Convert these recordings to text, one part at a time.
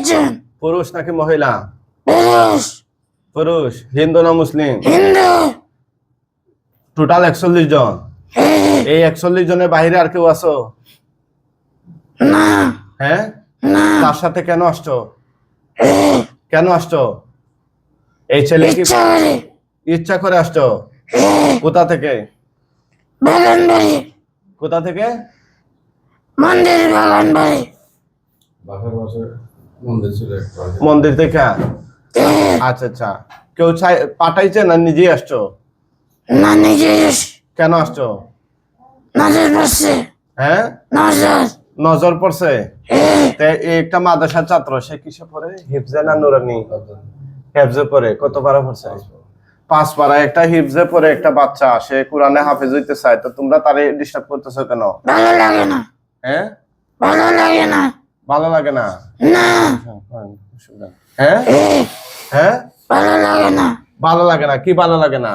কয়জন পুরুষ নাকি মহিলা? পুরুষ। পুরুষ। হিন্দু না মুসলিম? হিন্দু। টোটাল একচল্লিশ জন। এই একচল্লিশ জনের বাইরে আর কেউ আছো? না। হ্যাঁ না। তার সাথে কেন আসছো? কেন আসছো? এই ছেলে কি ইচ্ছা করে। আসছো? কোথা থেকে? বাগান বাড়ি কোথা থেকে? মন্দির বাগান বাড়ি বাপের পাশে মন্দির থেকে? আচ্ছা আচ্ছা। কেউ চাই পাঠাইছে না নিজেই আসছো? না নিজে কেন আসছো? নজর পড়ছে। হ্যাঁ? নজর। নজর পড়ছে? একটা মাদ্রাসার ছাত্র সে কিসে পড়ে? হিফজে না নুরানি? হেফজে পড়ে। কত পারা পড়ছে? পাঁচ পারা। একটা হিফজে পড়ে একটা বাচ্চা। সে কোরআনে হাফেজ হইতে চায়। তো তোমরা তারে ডিস্টার্ব করতেছো কেন? ভালো লাগে না। হ্যাঁ? ভালো লাগে না। ভালো লাগে না? না। হ্যাঁ? হ্যাঁ, ভালো লাগে না। ভালো লাগে না? কি ভালো লাগে না?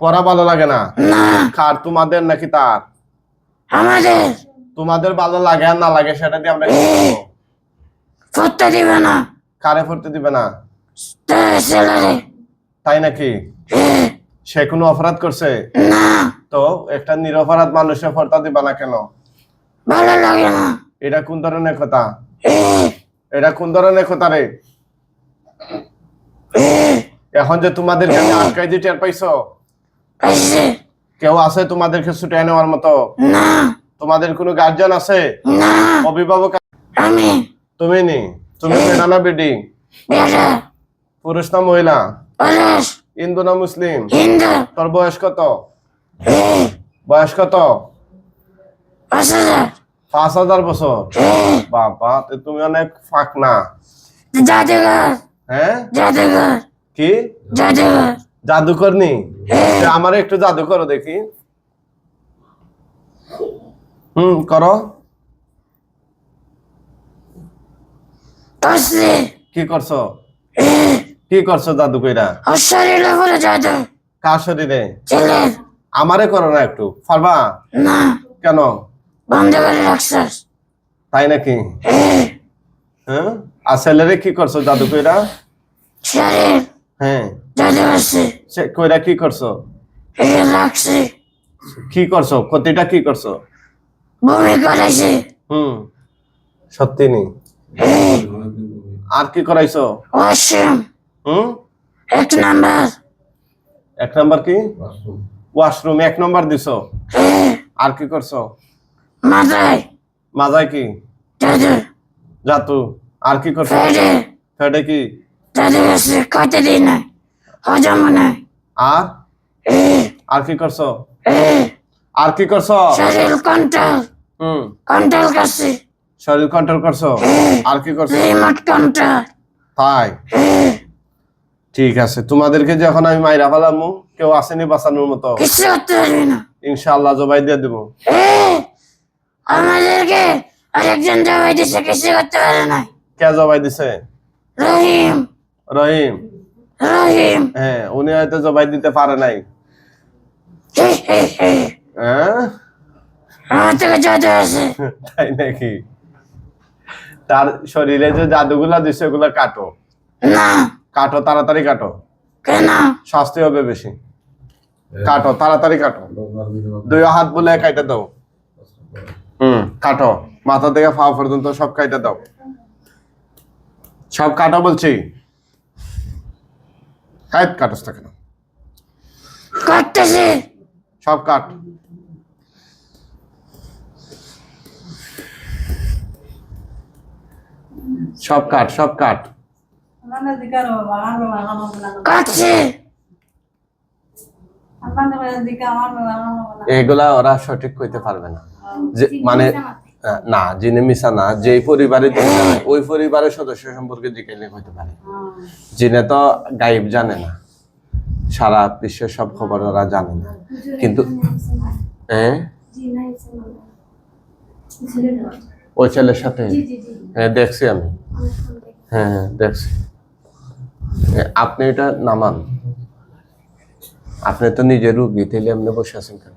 পড়া ভালো লাগে না? কার তোমাদের নাকি তার? আমাদের। তোমাদের ভালো লাগে আর না লাগে সেটা দিয়ে আমরা? পড়তে দিবে না। কারে পড়তে দিবে না? তাই নাকি? সে কোনো অপরাধ করছে? তো একটা নিরপরাধ মানুষের পড়তা দিবা না কেন? ভালো লাগে না এটা কোন ধরনের কথা এটা কোন ধরনের কথা রে? এখন যে তোমাদের আমি আটকাই দিয়ে টের পাইছো? কেউ আছে তোমাদেরকে ছুটে নেওয়ার মতো? না। তোমাদের কোনো গার্জিয়ান আছে? না। অভিভাবক আমি। তুমি নি? তুমি বেটা না বেডি পুরুষ না মহিলা? হিন্দু না মুসলিম? তোর বয়স কত? বয়স কত? পাঁচ হাজার বছর। হ্যাঁ, বাবা তুমি অনেক ফাঁক না জাদুঘর। হ্যাঁ? জাদুঘর। কি? জাদুঘর। জাদুকর নি? আমার একটু জাদু করো দেখি। হুম করো। কি করছ? হ্যাঁ, কি করছ জাদু কইরা? শরীরে পরে জাদু। কার শরীরে? আমারে করো না একটু। পারবা? না। কেন? বন্ধ করে রাখছস তাই নাকি? হ্যাঁ, হ্যাঁ? আর ছেলেরে কি করছ জাদু কইরা? হ্যাঁ। জাদু করছে সে কইরা কি করছ? রাখছে। কি করছ? ক্ষতিটা কি করছ? বমি করেছে হুম। সত্যি নি? হ্যাঁ। আর কি করাইছো? ওয়াশরুম। হুম? এক নাম্বার। এক নাম্বার কি? ওয়াশরুম এক নাম্বার দিছো? হ্যাঁ, আর কি করছ? মাথায় মাজায় কি? জাতু। আর কি করছ পেটে ফেটে কি? দিই না হজম নাই। আর? আর কি করছ? আর কি করছ? শরীর কন্ট্রোল। হুম। কন্ট্রোল করছে। শরীর কন্ট্রোল করছ? আর কি করছ? Remote control. তাই? ঠিক আছে। তোমাদেরকে যখন আমি মাইরা ফেলামু কেউ আসেনি বাঁচানোর মতো। না। ইনশাআল্লাহ জবাই দিয়ে দেবো। আমাদেরকে আরেকজন জবাই দিছে কিছু করতে পারে না। কে জবাই দিছে? রহিম। রহিম। রহিম। হ্যাঁ উনি হয়তো জবাই দিতে পারে নাই। হ্যাঁ? আমার থেকে জাদু আছে। তাই নাকি? তার শরীরে যে জাদুগুলা দিছে ওগুলা কাটো। না। কাটো তাড়াতাড়ি কাটো। কেন? শাস্তি হবে বেশি। কাটো তাড়াতাড়ি কাটো। দুই হাত বলে কাইটা দাও। কাটো। মাথা থেকে পা পর্যন্ত সব কাইটা দাও। সব কাটো বলছি। কাইট কাটস কেন? করতেছে সব কাট। সব কাট সব কাট। না। না। এগুলা ওরা সঠিক কইতে পারবে না। যে মানে না যিনি মিশা না যে পরিবারে ওই পরিবারের সদস্য সম্পর্কে জিজ্ঞাসা হইতে পারে। জিনে তো গাইব জানে না। সারা বিশ্বের সব খবর ওরা জানে না। কিন্তু হ্যাঁ ওই ছেলের সাথে? হ্যাঁ দেখছি আমি। হ্যাঁ হ্যাঁ, দেখছি। আপনি এটা নামান। আপনি তো নিজের রুগী তাহলে আপনি বসে আছেন কেন?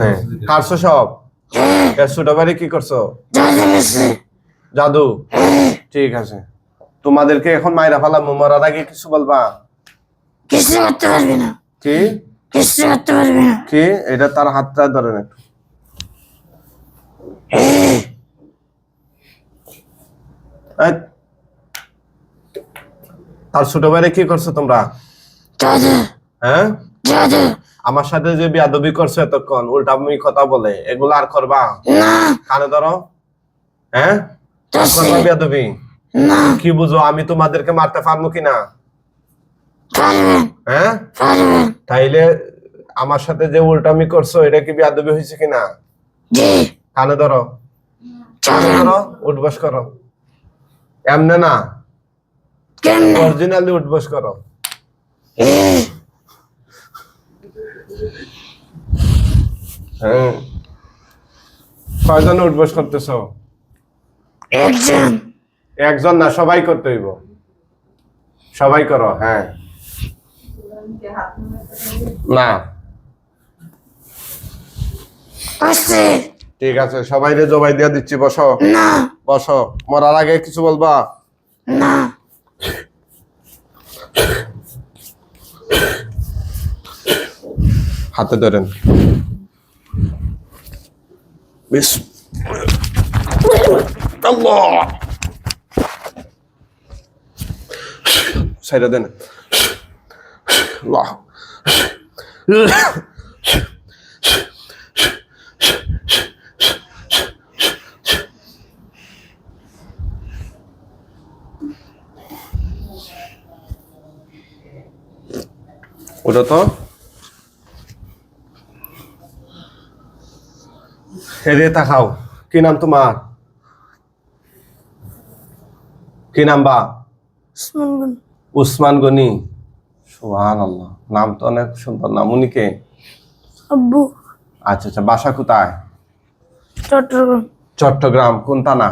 হ্যাঁ। কারছো সব। এ কি করছ? জাদু। ঠিক আছে। তোমাদেরকে এখন মাইরা ফালা মরার আগে কিছু বলবা? কিছু করতে পারবি না। কি? কিছু করতে পারবি না। কি? এটা তার হাতটা ধরেন একটু তার ছোট ভাইরে কি করছ তোমরা? হ্যাঁ? জাদু। আমার সাথে যে বিয়াদবি করছ এতক্ষণ উল্টা আমি কথা বলে এগুলো আর করবা? কানে ধরো। হ্যাঁ? করবা বিয়াদবি? কি বুঝো আমি তোমাদেরকে মারতে পারব কিনা? হ্যাঁ? তাইলে আমার সাথে যে উল্টামি করছ এটা কি বিয়াদবি হয়েছে কিনা? কানে ধরো। কানে ধরো উঠবস করো। এমনে না। অরিজিনালি উঠবস করো। হ্যাঁ। কয়জন উঠবস করতেছ? একজন। একজন না সবাই করতে হইব। সবাই করো হ্যাঁ। না। ঠিক আছে সবাই রে জবাই দিয়ে দিচ্ছি বসো। বসো। মরার আগে কিছু বলবা? না। হাতে ধরেন। বিস আল্লাহ সাইডে দেন আল্লাহ ওটা তো এদিকে তাকাও। কি নাম তোমার? কি নাম বা? উসমান গনি। সুহান আল্লাহ নাম তো অনেক সুন্দর। নাম উনি কে? আব্বু। আচ্ছা আচ্ছা বাসা কোথায়? চট্টগ্রাম। চট্টগ্রাম কোন থানা?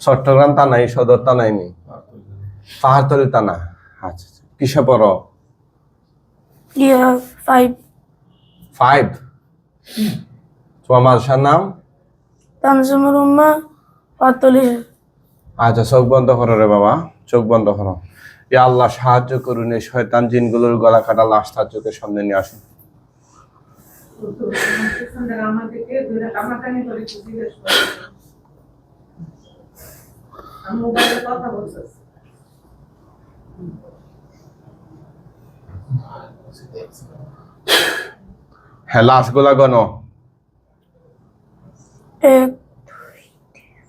চট্টগ্রাম থানাই সদর থানাই নি পাহাড়তলি থানা। আচ্ছা আচ্ছা কিসে পড়ো? ফাইভ ফাইভ তোমার মাদ্রাসার নাম? তানজিমুর উম্মা পাতলি আচ্ছা চোখ বন্ধ করো রে বাবা চোখ বন্ধ করো। এ আল্লাহ সাহায্য করুন এই শয়তান জিনগুলোর গলা কাটা লাশ তার চোখের সামনে নিয়ে আসুন। হ্যাঁ লাশগুলা গণ এক দুই তিন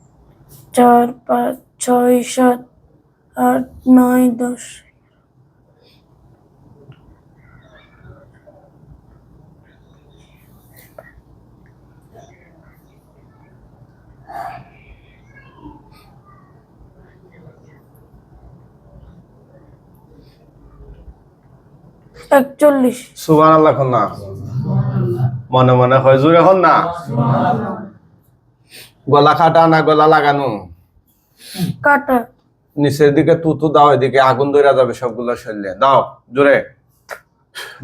চার পাঁচ ছয় সাত আট নয় দশ। একচল্লিশ। সুবান আল্লাহ এখন না। মনে মনে হয় জোরে এখন না। গলা কাটা না গলা লাগানো? কাটা। নিচের দিকে তুতু দাও এদিকে আগুন ধরে যাবে সবগুলো শরীরে। দাও জোরে।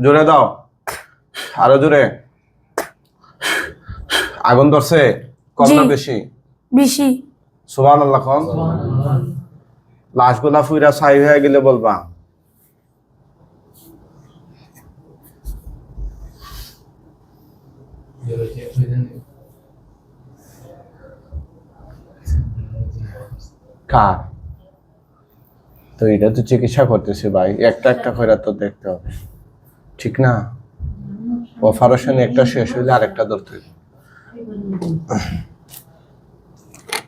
জোরে দাও। আরও জোরে। আগুন ধরছে? কম না বেশি? বেশি। সুবান আল্লাহ খন লাশগুলা ফুইরা ছাই হয়ে গেলে বলবা। কার? তো এটা তো চিকিৎসা করতেছে ভাই একটা একটা করে তো দেখতে হবে। ঠিক না? অপারেশন একটা শেষ হইলে আরেকটা ধরতে হবে।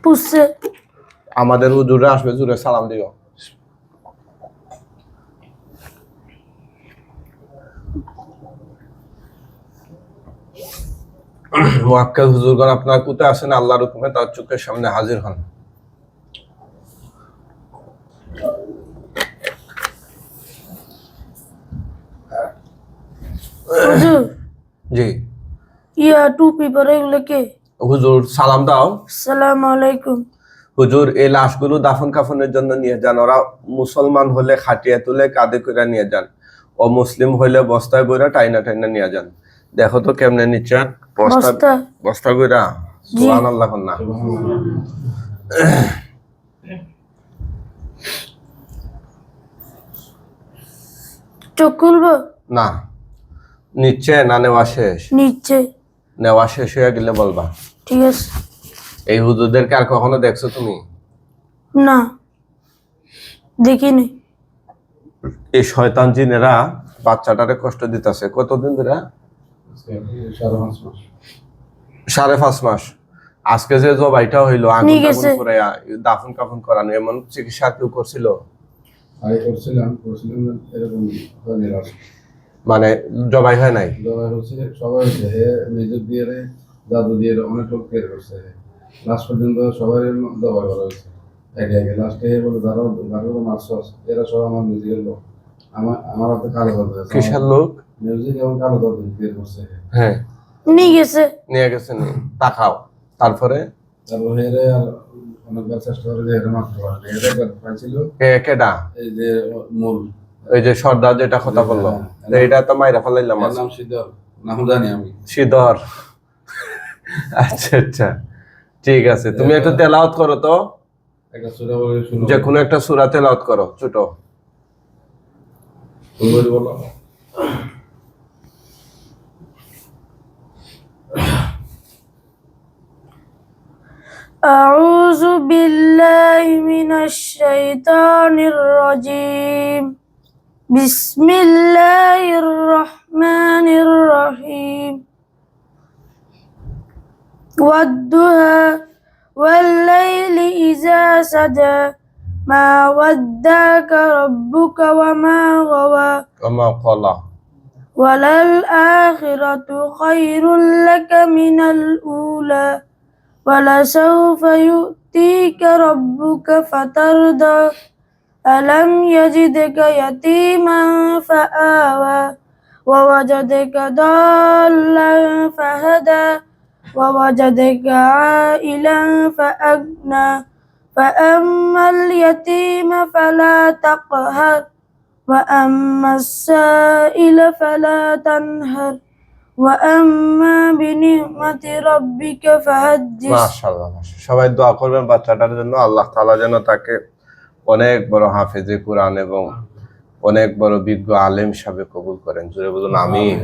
পুষছে। আমাদের হুজুরে আসবে জুড়ে সালাম দিও। মোয়াক্কেল হুজুরগণ আপনার কোথায় আছেন? আল্লাহর হুকুমে তার চোখের সামনে হাজির হন। হুজুর জি। ইয়া টুপি পরে এগুলো কে? হুজুর সালাম দাও। সালাম আলাইকুম। হুজুর এই লাশগুলো দাফন কাফনের জন্য নিয়ে যান। ওরা মুসলমান হলে খাটিয়া তুলে কাঁধে করে নিয়ে যান। ও মুসলিম হইলে বস্তায় বইরা টাইনা টাইনা নিয়ে যান। দেখো তো কেমনে নিচ্ছেন বস্তা? বস্তা কইরা জি। সুবহানাল্লাহ না। চোখ খুলবো? না। নিচ্ছে না নেওয়া শেষ? নিচ্ছে নেওয়া শেষ হয়ে গেলে বলবা। ঠিক আছে। এই হুজুরদেরকে আর কখনো দেখছ তুমি? না। দেখিনি। এই শয়তান জিনেরা বাচ্চাটারে কষ্ট দিতেছে। কতদিন ধরে? সাড়ে পাঁচ মাস। আজকে যে জবাইটা হইল। দাফন কাফন করানো এমন চিকিৎসা কেউ করছিল? আগে করছিলাম করছিলাম এরকম মানে জবাই হয় নাই? জবাই হচ্ছে সবাই হচ্ছে হে মেজর দিয়ে রে দাদু দিয়ে রে, অনেক লোক কেয়ার করছে লাস্ট পর্যন্ত সবাই জবাই করা হয়েছে। একে একে লাস্টে হে বলে দাঁড়াও দাঁড়াও মারছস এরা সব আমার মিউজিকের লোক। আমার আমার হাতে কালো আছে কিসের লোক? মিউজিক এবং কালো দাদু কেয়ার করছে হ্যাঁ। নিয়ে গেছে। নিয়ে গেছে নি। তাকাও তারপরে? তারপর হেরে আর অনেকবার চেষ্টা করে যে হেরে মারতে পারে। হেরে পাইছিল। কে কেডা এই যে মূল। ওই যে সর্দার যেটা কথা বললো হ্যাঁ। তো এটা তো মাইরা ফেলাইলাম এর নাম সিদ্ধর নাম জানি আমি শীতর আচ্ছা আচ্ছা ঠিক আছে তুমি একটু তেলাওয়াত করো তো একটা সুরা বলে শুনো যে কোনো একটা সুরা তেলাওয়াত করো ছোট তুমি বলি বলো أعوذ بالله من الشيطان الرجيم بسم الله الرحمن الرحيم. ودها والليل إذا سدى ما ودك ربك وما غوى. وما قلى وللآخرة خير لك من الأولى. ولسوف يؤتيك ربك فترضى. ألم يجدك يتيما فآوى ووجدك ضالا فهدى ووجدك عائلا فأغنى فأما اليتيم فلا تقهر وأما السائل فلا تنهر وأما بنعمة ربك فحدث মাশাআল্লাহ মাশাআল্লাহ। সবাই দোয়া করবেন বাচ্চাটার জন্য আল্লাহ তাআলা যেন তাকে অনেক বড় হাফেজে কোরআন এবং অনেক বড় বিজ্ঞ আলেম সাহেব কবুল করেন। জুড়ে বলুন, আমিন।